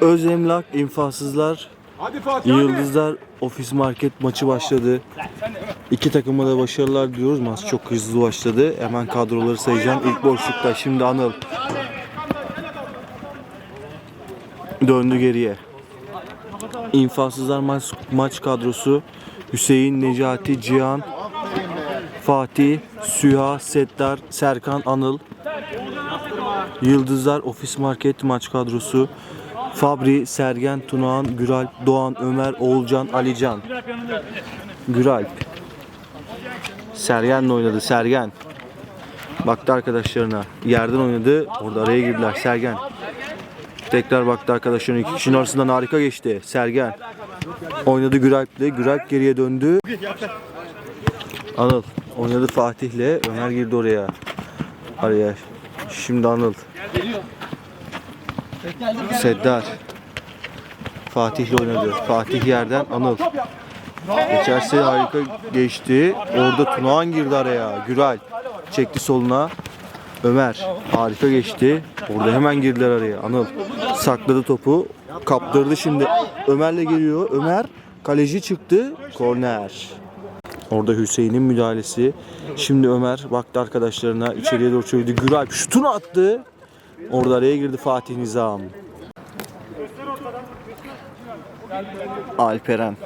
Özemlak, infazsızlar, Hadi Fatih Yıldızlar ofis market maçı başladı. İki takıma da başarılar diyoruz. Maç çok hızlı başladı. Hemen kadroları sayacağım. İlk boşlukta şimdi Anıl. Döndü geriye. İnfazsızlar maç, maç kadrosu Hüseyin, Necati, Cihan, Fatih, Süha, Settar, Serkan, Anıl. Yıldızlar Ofis Market maç kadrosu Fabri, Sergen, Tunağan, Güralp, Doğan, Ömer, Oğulcan, Alican. Güralp. Sergen'le oynadı. Sergen. Baktı arkadaşlarına. Yerden oynadı. Orada araya girdiler. Sergen. Tekrar baktı arkadaşlarına. İki kişinin arasından harika geçti. Sergen. Oynadı Güralp'le. Güralp geriye döndü. Anıl. Oynadı Fatih'le. Ömer girdi oraya. Araya. Şimdi Anıl. Seddar. Fatih'le oynadı. Fatih yerden Anıl. Geçerse harika geçti. Orada Tunağan girdi araya. Güral çekti soluna. Ömer harika geçti. Orada hemen girdiler araya. Anıl sakladı topu. Kaptırdı şimdi. Ömer'le geliyor. Ömer kaleci çıktı. Korner. Orada Hüseyin'in müdahalesi. Şimdi Ömer baktı arkadaşlarına içeriye doğru çevirdi. Güral şutunu attı. Orada araya girdi Fatih Nizam. Alperen.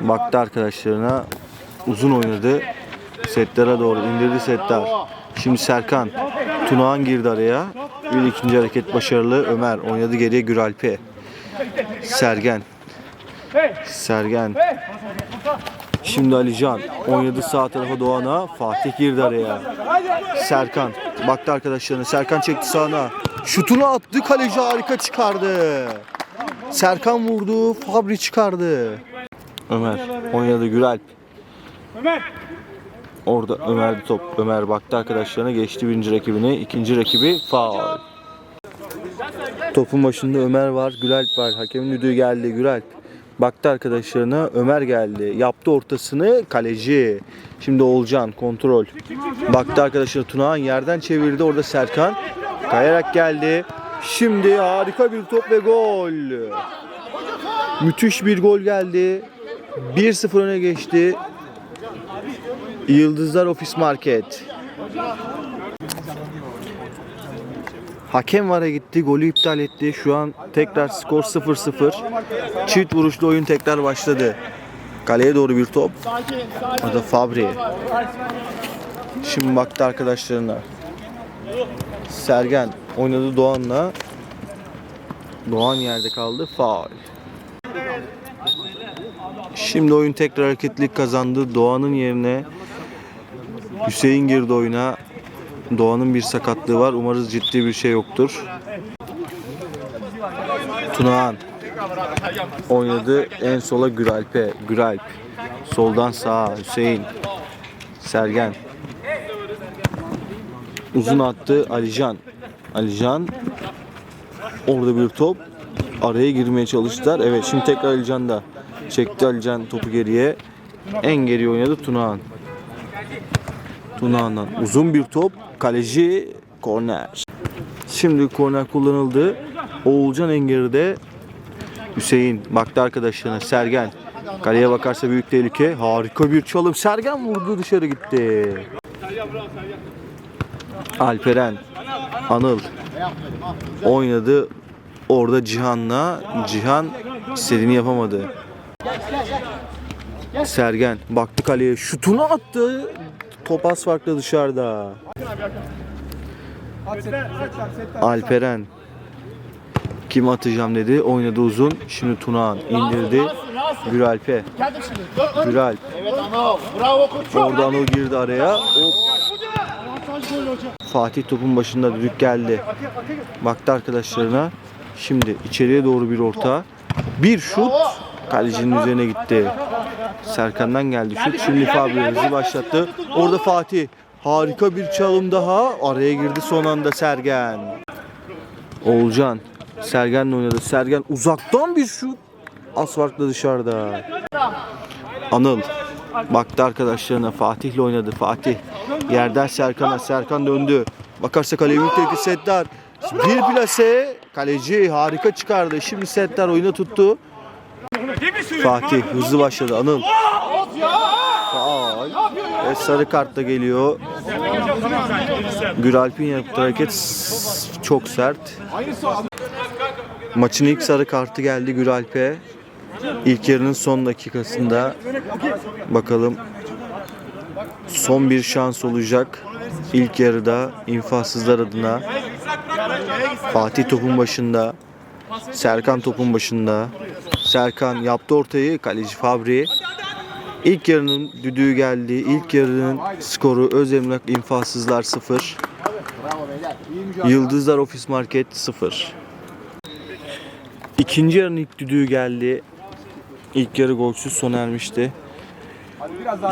Baktı arkadaşlarına. Uzun oynadı. Settar'a doğru indirdi Settar. Şimdi Serkan. Tunağan girdi araya. Bir ikinci hareket başarılı. Ömer oynadı geriye Güralp'e. Sergen. Sergen. Şimdi Alican oynadı sağ tarafa Doğan'a. Fatih girdi araya. Serkan baktı arkadaşlarına. Serkan çekti sağına. Şutunu attı. Kaleci harika çıkardı. Serkan vurdu. Fabri çıkardı. Ömer oynadı Güralp. Ömer. Orada Ömer'di top. Ömer baktı arkadaşlarına geçti birinci rakibine. ikinci rakibi faul. Topun başında Ömer var, Güralp var. Hakemin düdüğü geldi Güralp. Baktı arkadaşlarına Ömer geldi. Yaptı ortasını kaleci. Şimdi Olcan kontrol. Baktı arkadaşına Tunağan yerden çevirdi. Orada Serkan kayarak geldi. Şimdi harika bir top ve gol. Müthiş bir gol geldi. 1-0 öne geçti. Yıldızlar Ofis Market. Hakem vara gitti, golü iptal etti. Şu an tekrar skor 0-0. Çift vuruşlu oyun tekrar başladı. Kaleye doğru bir top. O da Fabri. Şimdi baktı arkadaşlarına. Sergen oynadı Doğan'la. Doğan yerde kaldı. Faul. Şimdi oyun tekrar hareketlilik kazandı. Doğan'ın yerine Hüseyin girdi oyuna. Doğan'ın bir sakatlığı var. Umarız ciddi bir şey yoktur. Tunağan oynadı. En sola Güralp'e. Güralp. Soldan sağa Hüseyin. Sergen. Uzun attı Alican. Alican. Orada bir top. Araya girmeye çalıştılar. Evet şimdi tekrar Alican'da. Çekti Alican topu geriye. En geri oynadı Tunağan. Tunağan'dan uzun bir top. Kaleci korner. Şimdi korner kullanıldı. Oğulcan en geride. Hüseyin baktı arkadaşlarına. Sergen. Kaleye bakarsa büyük tehlike. Harika bir çalım. Sergen vurdu dışarı gitti. Alperen. Anıl. Oynadı. Orada Cihan'la. Cihan istediğini yapamadı. Sergen baktı kaleye şutunu attı. Top az farklı dışarıda. Alperen kim atacağım dedi. Oynadı uzun. Şimdi Tunağan indirdi. Güralp'e. Güralp. Orada Anıl girdi araya. Hop. Fatih topun başında düdük geldi. Baktı arkadaşlarına. Şimdi içeriye doğru bir orta. Bir şut kalecinin üzerine gitti. Serkan'dan geldi şut. Şimdi Fabri hızlı başlattı. Orada Fatih. Harika bir çalım daha. Araya girdi son anda Sergen. Oğulcan. Sergen'le oynadı. Sergen uzaktan bir şut. Az farklı dışarıda. Anıl. Baktı arkadaşlarına. Fatih'le oynadı. Fatih. Yerden Serkan'a. Serkan döndü. Bakarsa kaleye tehlike Settar. bir plase. Kaleci harika çıkardı. Şimdi setler oyunu tuttu. Fatih hızlı başladı. Anıl. Faul. Ve sarı kart da geliyor. Güralp'in yaptığı hareket çok sert. Maçın ilk sarı kartı geldi Güralp'e. İlk yarının son dakikasında. Bakalım son bir şans olacak. İlk yarıda infazsızlar adına Fatih topun başında. Serkan topun başında. Serkan yaptı ortayı. Kaleci Fabri. İlk yarının düdüğü geldi. İlk yarının skoru Özemlak infazsızlar 0. Yıldızlar Ofis Market 0. İkinci yarının ilk düdüğü geldi. İlk yarı golsüz sona ermişti.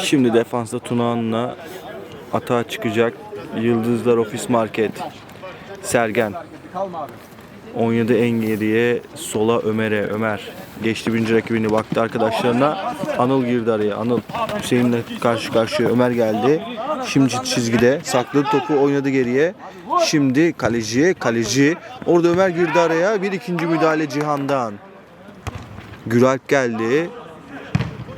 Şimdi defansta Tunağan'la atağa çıkacak. Yıldızlar Ofis Market. Sergen. 17 en geriye sola Ömer'e. Ömer geçti birinci rakibini baktı arkadaşlarına. Anıl girdi araya. Anıl Hüseyin'le karşı karşıya Ömer geldi. Şimdi çizgide sakladı topu oynadı geriye. Şimdi kaleciye kaleci. Orada Ömer girdi araya. Bir ikinci müdahale Cihan'dan. Güralp geldi.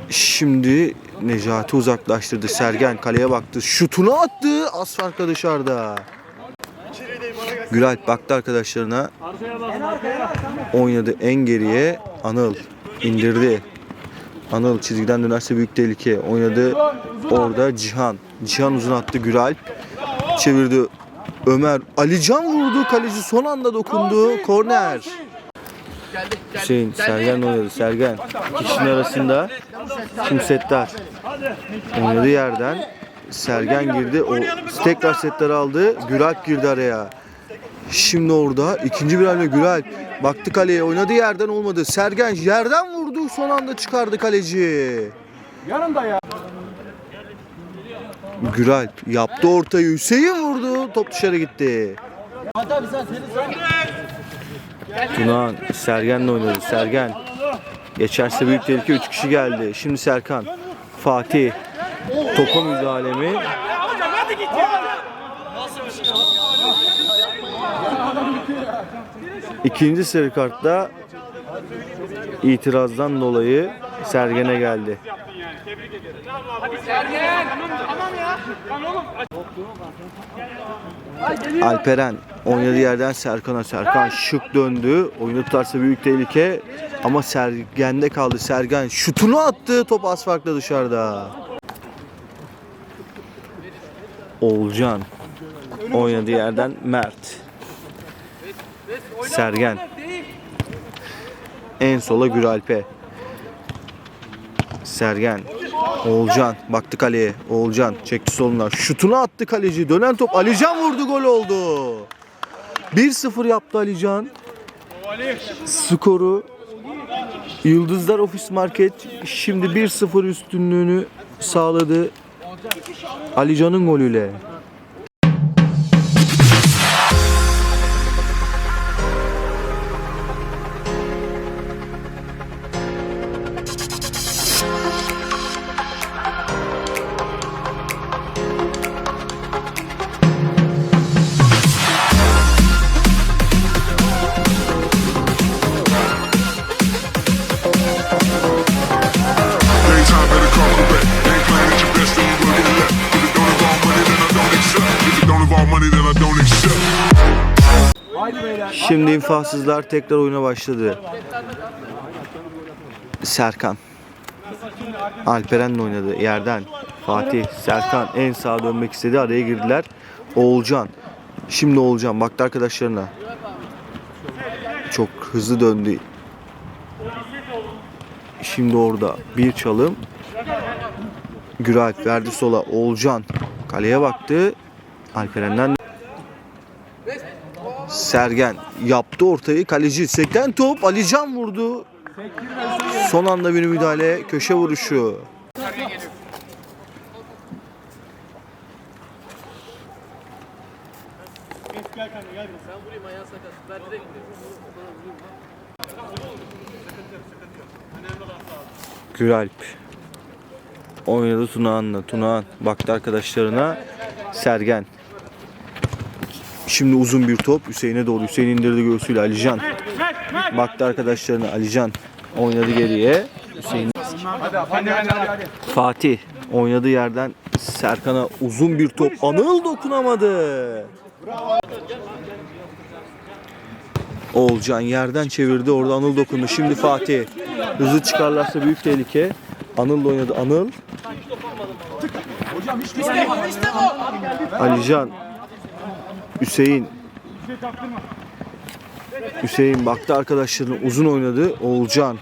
Şimdi Necati uzaklaştırdı. Sergen kaleye baktı. Şutunu attı. Az farkla dışarıda. Güralp baktı arkadaşlarına. Oynadı en geriye. Anıl indirdi. Anıl çizgiden dönerse büyük tehlike. Oynadı orada Cihan. Cihan uzun attı Güralp. Çevirdi Ömer. Alican vurdu. Kaleci son anda dokundu. Korner. Hüseyin Sergen oynadı. Sergen. Kişinin arasında Kimsetler. Oynadığı yerden Sergen girdi. O tekrar setleri aldı. Güralp girdi araya. Şimdi orada ikinci bir hamle Güralp. Baktı kaleye oynadığı yerden olmadı. Sergen yerden vurdu. Son anda çıkardı kaleci. Yanında ya. Güralp yaptı ortayı. Hüseyin vurdu. Top dışarı gitti. Tunağan Sergen'le oynadı. Sergen. Geçerse büyük tehlike 3 kişi geldi. Şimdi Serkan. Fatih. Topa müdahale mi? İkinci sarı kartta itirazdan dolayı Sergen'e geldi. Alperen oynadığı yerden Serkan'a Serkan şık döndü. Oyunu tutarsa büyük tehlike ama Sergen'de kaldı. Sergen şutunu attı. Top az dışarıda. Olcan oynadığı yerden Mert. Sergen. En sola Güralp'e. Sergen. Oğulcan baktı kaleye. Oğulcan çekti soluna. Şutunu attı kaleci. Dönen top Alican vurdu gol oldu. 1-0 yaptı Alican. Skoru Yıldızlar Ofis Market şimdi 1-0 üstünlüğünü sağladı. Alican'ın golüyle. Şimdi infazsızlar tekrar oyuna başladı. Serkan. Alperen'le oynadı yerden. Fatih, Serkan en sağa dönmek istedi. Araya girdiler. Oğulcan. Şimdi Oğulcan baktı arkadaşlarına. Çok hızlı döndü. Şimdi orada bir çalım. Güralp verdi sola. Oğulcan kaleye baktı. Alperen'den Sergen yaptı ortayı. Kaleci sekten top. Alican vurdu. Son anda bir müdahale. Köşe vuruşu. Güralp. Oynadı Tunağan'la. Tunağan baktı arkadaşlarına. Sergen. Şimdi uzun bir top Hüseyin'e doğru. Hüseyin indirdi göğsüyle Alican. Baktı arkadaşlarına Alican oynadı geriye. Hüseyin. Fatih oynadığı yerden Serkan'a uzun bir top. Anıl dokunamadı. Oğulcan yerden çevirdi. Orada Anıl dokundu. Şimdi Fatih. Hızlı çıkarlarsa büyük tehlike. Anıl oynadı. Anıl. Alican. Hüseyin. Hüseyin baktı arkadaşlarına uzun oynadı. Oğulcan.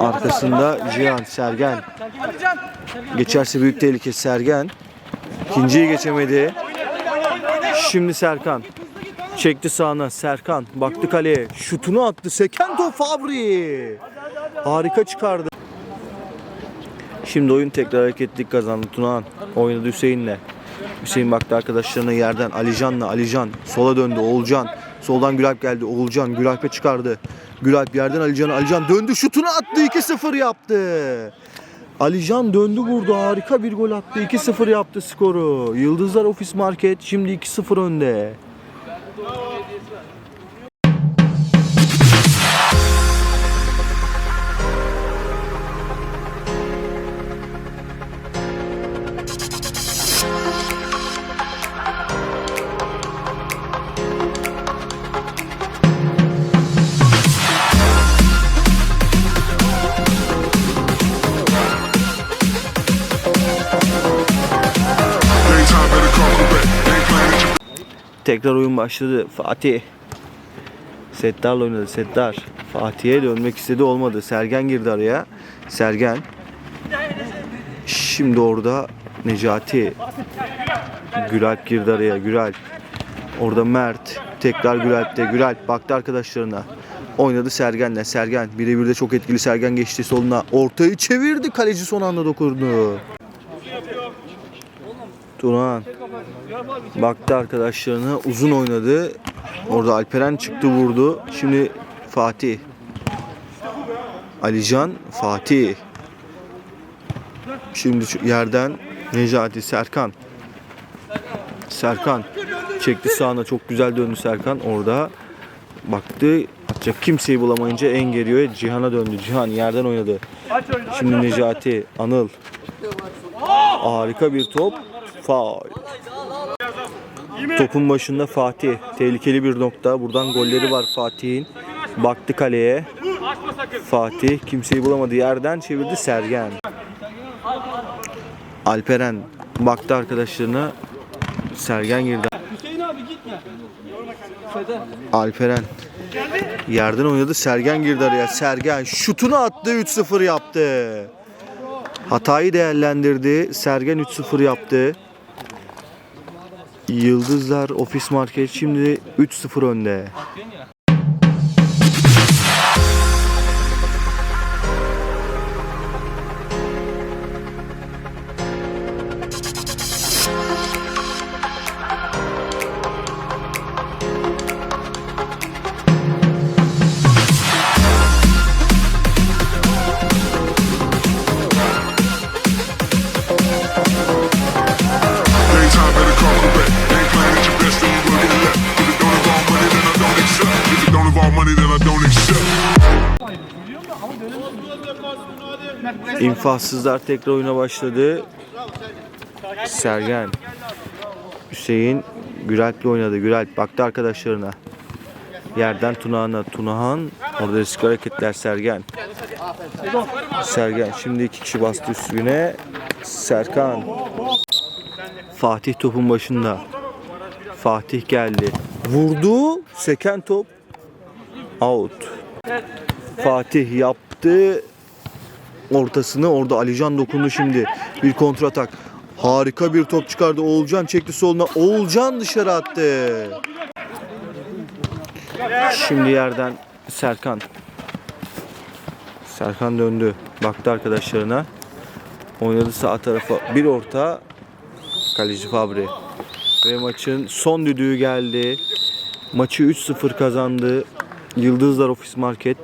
Arkasında Cihan, Sergen. Geçerse büyük tehlike Sergen. İkinciyi geçemedi. Şimdi Serkan. Çekti sağına Serkan. Baktı kaleye. Şutunu attı. Seken top Fabri. Harika çıkardı. Şimdi oyun tekrar hareketlik kazandı Tunağan. Oynadı Hüseyin'le. Hüseyin baktı arkadaşlarına yerden Alican'la Alican sola döndü Oğulcan. Soldan Gülalp geldi Oğulcan Gülalp'e çıkardı. Gülalp yerden Alican'a Alican döndü şutunu attı 2-0 yaptı. Alican döndü vurdu harika bir gol attı 2-0 yaptı skoru. Yıldızlar Ofis Market şimdi 2-0 önde. Tekrar oyun başladı. Fatih. Settar'la oynadı. Settar. Fatih'e dönmek istedi olmadı. Sergen girdi araya. Sergen. Şimdi orada Necati. Güralp girdi araya. Güralp. Orada Mert. Tekrar Güralp'te. Güralp baktı arkadaşlarına. Oynadı Sergen'le. Sergen. Birebir de çok etkili. Sergen geçti soluna. Ortayı çevirdi. Kaleci son anda dokundu. Turan. Baktı arkadaşlarına uzun oynadı. Orada Alperen çıktı vurdu. Şimdi Fatih. Alican, Fatih. Şimdi yerden Necati, Serkan. Serkan çekti sağına çok güzel döndü Serkan orada. Baktı atacak kimseyi bulamayınca en geriye Cihan'a döndü. Cihan yerden oynadı. Şimdi Necati, Anıl. Harika bir top. Faul. Topun başında Fatih. Tehlikeli bir nokta. Buradan golleri var Fatih'in. Baktı kaleye. Fatih kimseyi bulamadı. Yerden çevirdi Sergen. Alperen baktı arkadaşlarına. Sergen girdi. Alperen yerden oynadı. Sergen girdi araya. Sergen şutunu attı. 3-0 yaptı. Hatayı değerlendirdi. Sergen 3-0 yaptı. Yıldızlar Ofis Market şimdi 3-0 önde. İnfazsızlar tekrar oyuna başladı. Sergen. Hüseyin Güralp'le oynadı. Güralp baktı arkadaşlarına. Yerden Tunahan'a. Tunahan orada risk hareketler Sergen. Sergen şimdi iki kişi bastı üstüne. Serkan. Fatih topun başında. Fatih geldi. Vurdu. Seken top. Out. Fatih yaptı ortasını. Orada Alican dokundu şimdi. Bir kontratak. Harika bir top çıkardı. Oğulcan çekti soluna. Oğulcan dışarı attı. Şimdi yerden Serkan. Serkan döndü. Baktı arkadaşlarına. Oynadı sağ tarafa. Bir orta. Kaleci Fabri. Ve maçın son düdüğü geldi. Maçı 3-0 kazandı. Yıldızlar Ofis Market.